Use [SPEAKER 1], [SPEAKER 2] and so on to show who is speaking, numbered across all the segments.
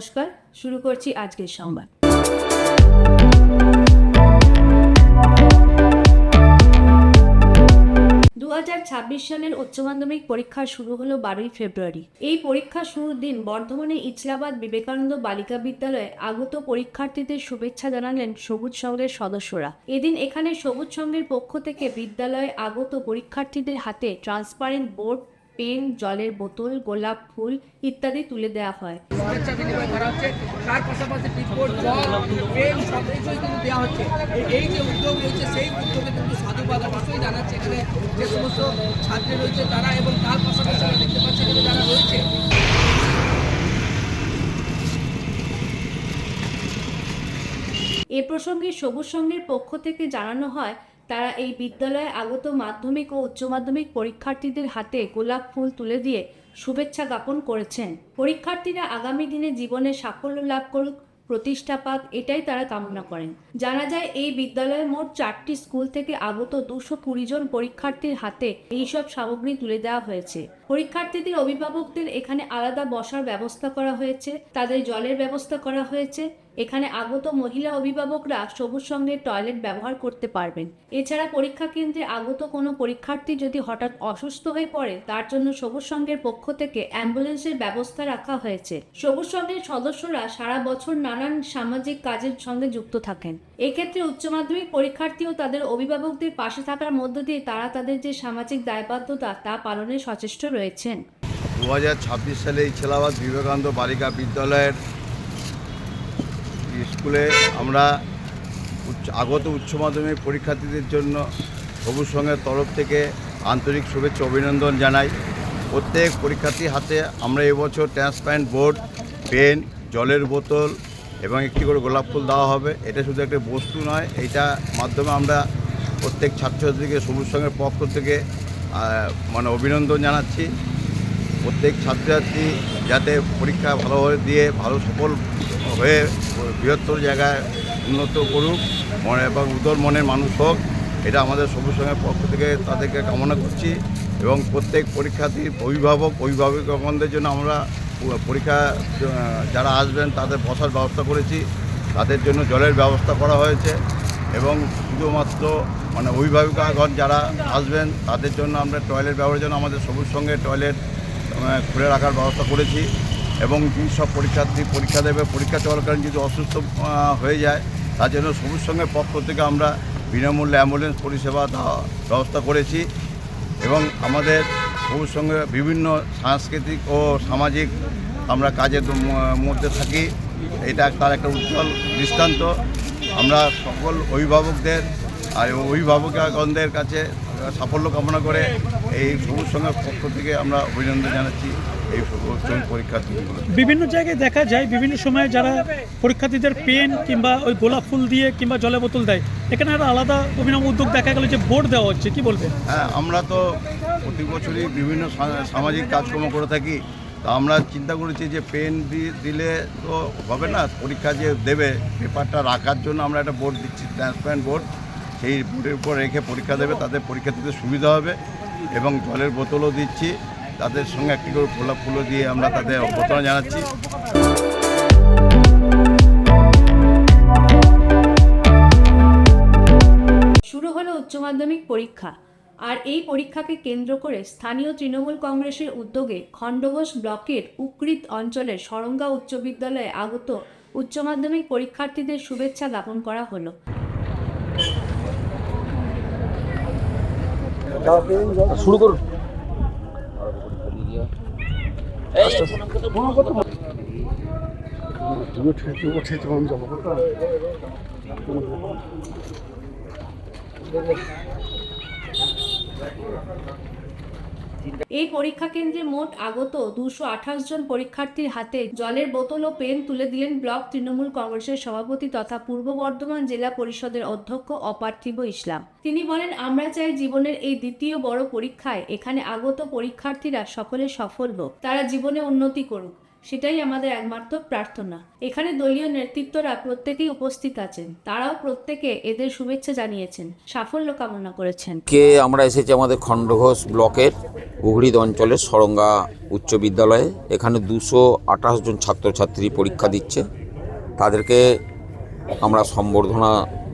[SPEAKER 1] নমস্কার, শুরু করছি আজকের সংবাদ। দু ছাব্বিশ সালের উচ্চ মাধ্যমিক পরীক্ষা শুরু হলো বারোই ফেব্রুয়ারি। এই পরীক্ষা শুরুর দিন বর্ধমানে ইসলাবাদ বিবেকানন্দ বালিকা বিদ্যালয়ে আগত পরীক্ষার্থীদের শুভেচ্ছা জানালেন সবুজ সংঘের সদস্যরা। এদিন এখানে সবুজ সংঘের পক্ষ থেকে বিদ্যালয়ে আগত পরীক্ষার্থীদের হাতে ট্রান্সপারেন্ট বোর্ড পেন জলের বোতল গোলাপ ফুল ইত্যাদি তুলে দেওয়া হয়।
[SPEAKER 2] তার পাশাপাশি বিস্কুট জল পেন সব কিছুই কিন্তু দেওয়া হচ্ছে। এই- এই যে উদ্যোগ রয়েছে সেই উদ্যোগে কিন্তু সাধুবাদ অবশ্যই জানাচ্ছে এখানে যে সমস্ত ছাত্রী রয়েছে তারা এবং তার পাশাপাশি আমরা দেখতে পাচ্ছি এখানে যারা রয়েছে।
[SPEAKER 1] এ প্রসঙ্গে সবুজ সংঘের পক্ষ থেকে জানানো হয় তারা এই বিদ্যালয়ে আগত মাধ্যমিক ও উচ্চ মাধ্যমিক পরীক্ষার্থীদের হাতে গোলাপ ফুল তুলে দিয়ে শুভেচ্ছা জ্ঞাপন করেছেন। পরীক্ষার্থীরা আগামী দিনে জীবনে সাফল্য লাভ করুক, প্রতিষ্ঠা পাক, এটাই তারা কামনা করেন। জানা যায়, এই বিদ্যালয়ে মোট চারটি স্কুল থেকে আগত দুশো কুড়ি জন পরীক্ষার্থীর হাতে এইসব সামগ্রী তুলে দেওয়া হয়েছে। পরীক্ষার্থীদের অভিভাবকদের এখানে আলাদা বসার ব্যবস্থা করা হয়েছে, তাদের জলের ব্যবস্থা করা হয়েছে এখানে আগত মহিলা অভিভাবকরা সবুজ সঙ্গে টয়লেট ব্যবহার করতে পারবেন। এছাড়া পরীক্ষা কেন্দ্রে আগত কোনো পরীক্ষার্থী যদি হঠাৎ অসুস্থ হয়ে পড়ে, তার জন্য সবুজ সংঘের পক্ষ থেকে অ্যাম্বুলেন্সের ব্যবস্থা রাখা হয়েছে। সবুজ সংঘের সদস্যরা সারা বছর নানান সামাজিক কাজের সঙ্গে যুক্ত থাকেন। এক্ষেত্রে উচ্চ মাধ্যমিক পরীক্ষার্থী ও তাদের অভিভাবকদের পাশে থাকার মধ্য দিয়ে তারা তাদের যে সামাজিক দায়বদ্ধতা, তা পালনে সচেষ্ট রয়েছেন।
[SPEAKER 3] দু হাজার ছাব্বিশ সালে ইছলাবাদ বিবেকানন্দ বালিকা বিদ্যালয়ের স্কুলে আমরা উচ্চ, আগত উচ্চ মাধ্যমিক পরীক্ষার্থীদের জন্য সবুজ সংঘের তরফ থেকে আন্তরিক শুভেচ্ছা, অভিনন্দন জানাই। প্রত্যেক পরীক্ষার্থীর হাতে আমরা এবছর ট্রান্সপারেন্ট বোর্ড, পেন, জলের বোতল এবং একটি করে গোলাপ ফুল দেওয়া হবে। এটা শুধু একটা বস্তু নয়, এইটা মাধ্যমে আমরা প্রত্যেক ছাত্রছাত্রীকে সবুজ সংঘের পক্ষ থেকে মানে অভিনন্দন জানাচ্ছি। প্রত্যেক ছাত্রছাত্রী যাতে পরীক্ষা ভালোভাবে দিয়ে ভালো সফল হয়ে বৃহত্তর জায়গায় উন্নত করুক, মনে এবং উদর মনের মানুষ হোক, এটা আমাদের সবুজ সঙ্গের পক্ষ থেকে তাদেরকে কামনা করছি এবং প্রত্যেক পরীক্ষার্থীর অভিভাবক, অভিভাবকগণদের জন্য আমরা পরীক্ষা যারা আসবেন তাদের বসার ব্যবস্থা করেছি। তাদের জন্য জলের ব্যবস্থা করা হয়েছে এবং শুধুমাত্র মানে অভিভাবিকাগণ যারা আসবেন তাদের জন্য আমরা টয়লেট ব্যবহারের জন্য আমাদের সবুজ সঙ্গে টয়লেট খুলে রাখার ব্যবস্থা করেছি এবং যেসব পরীক্ষার্থী পরীক্ষা দেবে, পরীক্ষা চলাকালীন যদি অসুস্থ হয়ে যায়, তার জন্য সবুজ সঙ্গে পক্ষ থেকে আমরা বিনামূল্যে অ্যাম্বুলেন্স পরিষেবা দেওয়া ব্যবস্থা করেছি এবং আমাদের সবুজ সঙ্গে বিভিন্ন সাংস্কৃতিক ও সামাজিক আমরা কাজের মধ্যে থাকি। এটা তার একটা উজ্জ্বল দৃষ্টান্ত। আমরা সকল অভিভাবকদের আর অভিভাবকগণদের কাছে সাফল্য কামনা করে এই সবুজ পক্ষ থেকে আমরা অভিনন্দন জানাচ্ছি এই উচ্চ পরীক্ষার্থীগুলো
[SPEAKER 4] বিভিন্ন জায়গায় দেখা যায় বিভিন্ন সময়ে যারা পরীক্ষার্থীদের পেন কিংবা ওই গোলাপ ফুল দিয়ে কিংবা জলের বোতল দেয় এখানে একটা আলাদা অভিনব উদ্যোগ দেখা গেল যে বোর্ড দেওয়া হচ্ছে কি বলবেন
[SPEAKER 3] হ্যাঁ আমরা তো প্রতি বছরই বিভিন্ন সামাজিক কাজকর্ম করে থাকি। তা আমরা চিন্তা করেছি যে পেন দিলে তো হবে না পরীক্ষা যে দেবে পেপারটা রাখার জন্য আমরা একটা বোর্ড দিচ্ছি ট্রান্সপারেন্ট বোর্ড। সেই বোর্ডের উপর রেখে পরীক্ষা দেবে তাদের পরীক্ষা দিতে সুবিধা হবে। এবং জলের বোতলও দিচ্ছি। তাদের সঙ্গে একটি করে গোলাপ ফুলও দিয়ে আমরা তাদের অভ্যর্থনা জানাচ্ছি।
[SPEAKER 1] শুরু হলো উচ্চ মাধ্যমিক পরীক্ষা, আর এই পরীক্ষাকে কেন্দ্র করে স্থানীয় তৃণমূল কংগ্রেসের উদ্যোগে খণ্ডঘোষ ব্লকের উকৃত অঞ্চলের সরঙ্গা উচ্চ বিদ্যালয়ে আগত উচ্চ মাধ্যমিক পরীক্ষার্থীদের শুভেচ্ছা জ্ঞাপন করা হলো।
[SPEAKER 5] শুরু করুন।
[SPEAKER 6] আমি যাব
[SPEAKER 1] এই পরীক্ষা কেন্দ্রে মোট আগত দুশো আঠাশ জন পরীক্ষার্থীর হাতে জলের বোতল ও পেন তুলে দিলেন ব্লক তৃণমূল কংগ্রেসের সভাপতি তথা পূর্ব বর্ধমান জেলা পরিষদের অধ্যক্ষ অপার্থিব ইসলাম। তিনি বলেন, আমরা চাই জীবনের এই দ্বিতীয় বড় পরীক্ষায় এখানে আগত পরীক্ষার্থীরা সকলে সফল হোক। তারা জীবনে উন্নতি করুক। সেটাই আমাদের একমাত্র প্রার্থনা। এখানে দলীয় নেতৃত্বরা প্রত্যেকেই উপস্থিত আছেন। তারাও প্রত্যেকে এদের শুভেচ্ছা জানিয়েছেন। সাফল্য কামনা করেছেন।
[SPEAKER 5] কে আমরা এসেছি আমাদের খণ্ডঘোষ ব্লকের উগড়িদ অঞ্চলের সরঙ্গা উচ্চ বিদ্যালয়ে এখানে দুশো আঠাশ জন ছাত্রছাত্রী পরীক্ষা দিচ্ছে। তাদেরকে আমরা সম্বর্ধনা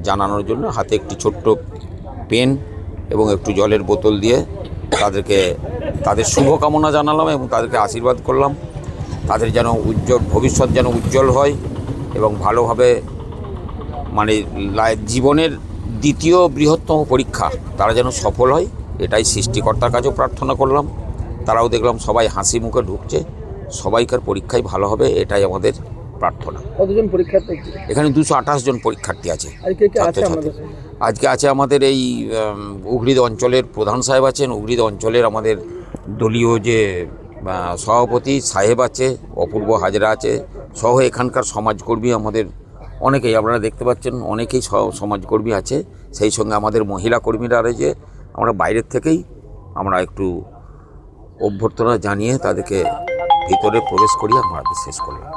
[SPEAKER 5] জানানোর জন্য হাতে একটি ছোট্ট পেন এবং একটু জলের বোতল দিয়ে তাদেরকে, তাদের শুভকামনা জানালাম এবং তাদেরকে আশীর্বাদ করলাম। তাদের যেন উজ্জ্বল, ভবিষ্যৎ যেন উজ্জ্বল হয় এবং ভালোভাবে মানে জীবনের দ্বিতীয় বৃহত্তম পরীক্ষা, তারা যেন সফল হয়। এটাই সৃষ্টিকর্তার কাছেও প্রার্থনা করলাম। তারাও দেখলাম সবাই হাসি মুখে ঢুকছে। সবাইকার পরীক্ষাই ভালো হবে এটাই আমাদের প্রার্থনা।
[SPEAKER 2] কতজন পরীক্ষার্থী
[SPEAKER 5] এখানে দুশো আঠাশ জন পরীক্ষার্থী আছে আজকে আছে আমাদের এই উগড়িদ অঞ্চলের প্রধান সাহেব আছেন। উগড়িদ অঞ্চলের আমাদের দলীয় যে সভাপতি সাহেব আছে অপূর্ব হাজরা আছে। সহ এখানকার সমাজকর্মী আমাদের অনেকেই আপনারা দেখতে পাচ্ছেন অনেকেই সমাজকর্মী আছে। সেই সঙ্গে আমাদের মহিলা কর্মীরা রয়েছে। আমরা বাইরের থেকেই আমরা একটু অভ্যর্থনা জানিয়ে তাদেরকে ভিতরে প্রবেশ করিয়ে আমরা শেষ করলাম।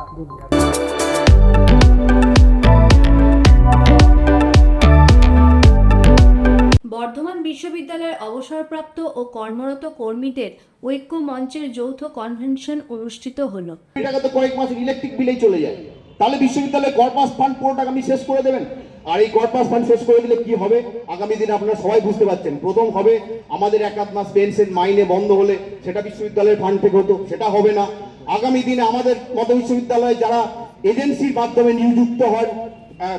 [SPEAKER 1] বর্ধমান বিশ্ববিদ্যালয়ের অবসরপ্রাপ্ত ও কর্মরত কর্মীদের ঐক্য মঞ্চের যৌথ কনভেনশন অনুষ্ঠিত হলো।
[SPEAKER 7] টাকা তো কয়েক মাসের ইলেকট্রিক বিলেই চলে যায়। তাহলে বিশ্ববিদ্যালয়ে গড়পাস ফান্ড পুরো টাকা আপনি শেষ করে দেবেন? আর এই গড়পাস ফান্ড শেষ করে দিলে কি হবে? আগামী দিনে আপনারা সবাই বুঝতে পারছেন। প্রথম হবে আমাদের এক আধ মাস পেনশন মাইনে বন্ধ হলে সেটা বিশ্ববিদ্যালয়ের ফান্ড থেকে হতো, সেটা হবে না। আগামী দিনে আমাদের মতো বিশ্ববিদ্যালয়ে যারা এজেন্সির মাধ্যমে নিযুক্ত হয়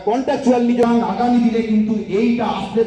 [SPEAKER 7] কন্ট্রাকচুয়াল নিজ আগামী দিনে কিন্তু এইটা আসলে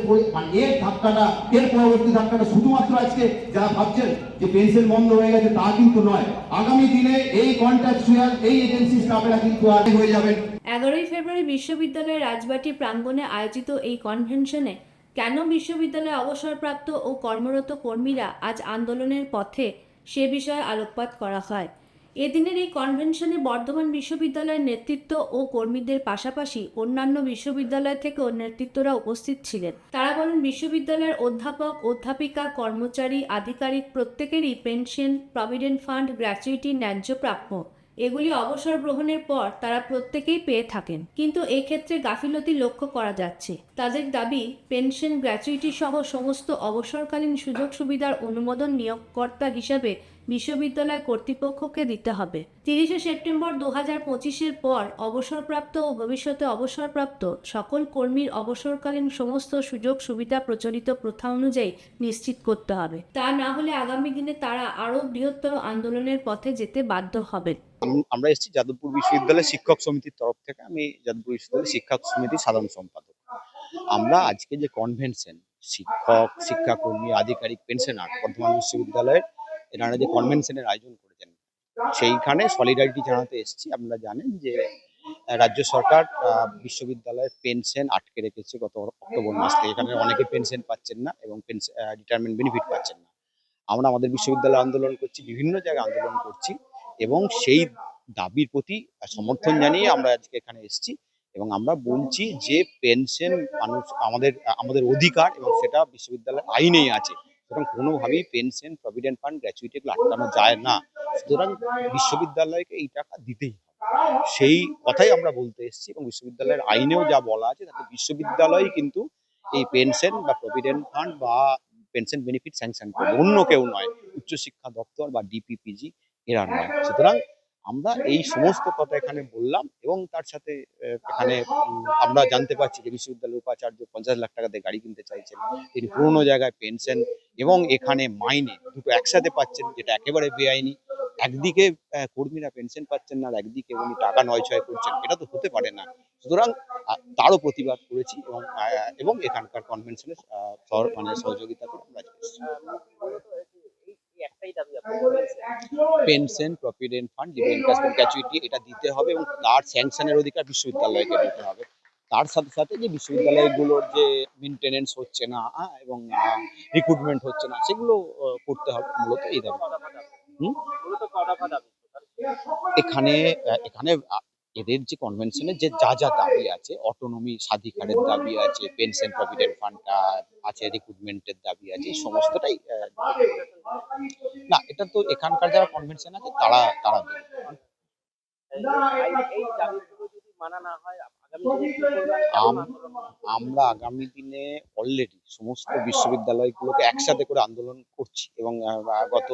[SPEAKER 7] এর ধাক্কাটা, এর পরবর্তী ধাক্কাটা শুধুমাত্র আজকে যারা ভাবছেন যে পেনশন বন্ধ হয়ে গেছে তা কিন্তু নয়। আগামী দিনে এই কন্ট্রাকচুয়াল এই এজেন্সি স্টাফেরা কিন্তু আগে হয়ে যাবেন।
[SPEAKER 1] এগারোই ফেব্রুয়ারি বিশ্ববিদ্যালয়ের রাজবাটি প্রাঙ্গণে আয়োজিত এই কনভেনশনে কেন বিশ্ববিদ্যালয়ে অবসরপ্রাপ্ত ও কর্মরত কর্মীরা আজ আন্দোলনের পথে সে বিষয়ে আলোকপাত করা হয়। এদিনের এই কনভেনশনে বর্ধমান বিশ্ববিদ্যালয়ের নেতৃত্ব ও কর্মীদের পাশাপাশি অন্যান্য বিশ্ববিদ্যালয় থেকেও নেতৃত্বরা উপস্থিত ছিলেন। তারা বলেন, বিশ্ববিদ্যালয়ের অধ্যাপক, অধ্যাপিকা, কর্মচারী, আধিকারিক প্রত্যেকেরই পেনশন, প্রভিডেন্ট ফান্ড, গ্র্যাচুইটি, ন্যায্য প্রাপ্য। এগুলি অবসর গ্রহণের পর তারা প্রত্যেকেই পেয়ে থাকেন। কিন্তু এক্ষেত্রে গাফিলতি লক্ষ্য করা যাচ্ছে। তাদের দাবি, পেনশন গ্র্যাচুইটি সহ সমস্ত অবসরকালীন সুযোগ সুবিধার অনুমোদন নিয়োগকর্তা হিসাবে বিশ্ববিদ্যালয় কর্তৃপক্ষকে দিতে হবে। তিরিশে সেপ্টেম্বর দু হাজার পঁচিশের পর অবসরপ্রাপ্ত ও ভবিষ্যতে অবসরপ্রাপ্ত সকল কর্মীর অবসরকালীন সমস্ত সুযোগ সুবিধা প্রচলিত প্রথা অনুযায়ী নিশ্চিত করতে হবে। তা না হলে আগামী দিনে তারা আরও বৃহত্তর আন্দোলনের পথে যেতে বাধ্য হবেন।
[SPEAKER 8] আমরা এসেছি যাদবপুর বিশ্ববিদ্যালয়ের শিক্ষক সমিতির তরফ থেকে। আমি যাদবপুর বিশ্ববিদ্যালয় শিক্ষক সমিতির সাধারণ সম্পাদক। আমরা আজকে যে কনভেনশন শিক্ষক, শিক্ষাকর্মী, আধিকারিক পেনশনার বর্ধমান বিশ্ববিদ্যালয়ের এনারা যে কনভেনশনের আয়োজন করেছেন, সেইখানে সলিডারিটি জানাতে এসেছি। আপনারা জানেন যে রাজ্য সরকার বিশ্ববিদ্যালয়ের পেনশন আটকে রেখেছে গত অক্টোবর মাস থেকে। এখানে অনেকে পেনশন পাচ্ছেন না এবং পেনশন রিটায়ারমেন্ট বেনিফিট পাচ্ছেন না। আমরা আমাদের বিশ্ববিদ্যালয়ে আন্দোলন করছি, বিভিন্ন জায়গায় আন্দোলন করছি। এবং সেই দাবির প্রতি সমর্থন জানিয়ে আমরা আজকে এখানে এসেছি এবং আমরা বলছি যে পেনশন মানুষ, আমাদের আমাদের অধিকার এবং সেটা বিশ্ববিদ্যালয়ের আইনেই আছে। সুতরাং কোনোভাবেই পেনশন, প্রভিডেন্ট ফান্ড গ্র্যাচুইটি এগুলো আটকানো যায় না। সুতরাং বিশ্ববিদ্যালয়কে এই টাকা দিতেই হবে। সেই কথাই আমরা বলতে এসেছি এবং বিশ্ববিদ্যালয়ের আইনেও যা বলা আছে, তাতে বিশ্ববিদ্যালয় কিন্তু এই পেনশন বা প্রভিডেন্ট ফান্ড বা পেনশন বেনিফিট স্যাংশন করবে। অন্য কেউ নয়। উচ্চশিক্ষা দপ্তর বা ডিপিপিজি এরা নয়। সুতরাং আমরা এই সমস্ত কথা এখানে বললাম এবং তার সাথে এখানে আমরা জানতে পারছি যে বিশ্ববিদ্যালয়ের উপাচার্য পঞ্চাশ লাখ টাকাতে গাড়ি কিনতে চাইছেন। তিনি পুরোনো জায়গায় পেনশন এবং এখানে মাইনে দুটো একসাথে পাচ্ছেন যেটা একেবারে বেআইনি। একদিকে কর্মীরা পেনশন পাচ্ছেন না আর একদিকে উনি টাকা নয় ছয় করছেন এটা তো হতে পারে না। সুতরাং তারও প্রতিবাদ করেছি এবং এবং এখানকার কনভেনশনের মানে সহযোগিতা করে আমরা পেনশন প্রভিডেন্ট ফান্ড যেটা ইনভেস্টমেন্ট গ্র্যাচুইটি এটা দিতে হবে এবং তার স্যাংশনের অধিকার বিশ্ববিদ্যালয়কে দিতে হবে। তার সাথে সাথে যে বিশ্ববিদ্যালয়গুলোর যে মেনটেনেন্স হচ্ছে না এবং রিক্রুটমেন্ট হচ্ছে না সেগুলো করতে হবে মূলত এই দাবি। এখানে এখানে এদের যে কনভেনশনের যে যা যা দাবি আছে অটোনমি স্বাধিকারের দাবি আছে পেনশন প্রভিডেন্ট ফান্ডটা আছে রিক্রুটমেন্টের দাবি আছে, এই সমস্তটাই না, এটা তো এখানকার যারা কনভেনশন আছে, তারা তারা দেবে। মানা না হয় আমরা আগামী দিনে অলরেডি সমস্ত বিশ্ববিদ্যালয়গুলোকে একসাথে করে আন্দোলন করছি এবং গত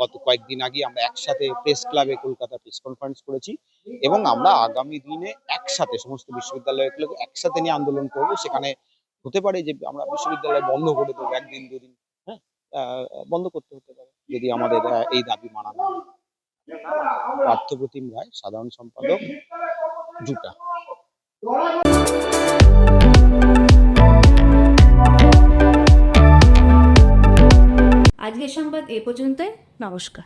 [SPEAKER 8] গত কয়েকদিন আগে আমরা একসাথে প্রেস ক্লাবে কলকাতা প্রেস কনফারেন্স করেছি এবং আমরা আগামী দিনে একসাথে সমস্ত বিশ্ববিদ্যালয়গুলোকে একসাথে নিয়ে আন্দোলন করব। সেখানে হতে পারে যে আমরা বিশ্ববিদ্যালয় বন্ধ করে দেবো, একদিন, দুদিন হ্যাঁ বন্ধ করতে হতে পারে যদি আমাদের এই দাবি মানা না পার্থপ্রতিম রায়, সাধারণ সম্পাদক দুটা
[SPEAKER 1] আজকের সংবাদ এ পর্যন্তই। নমস্কার।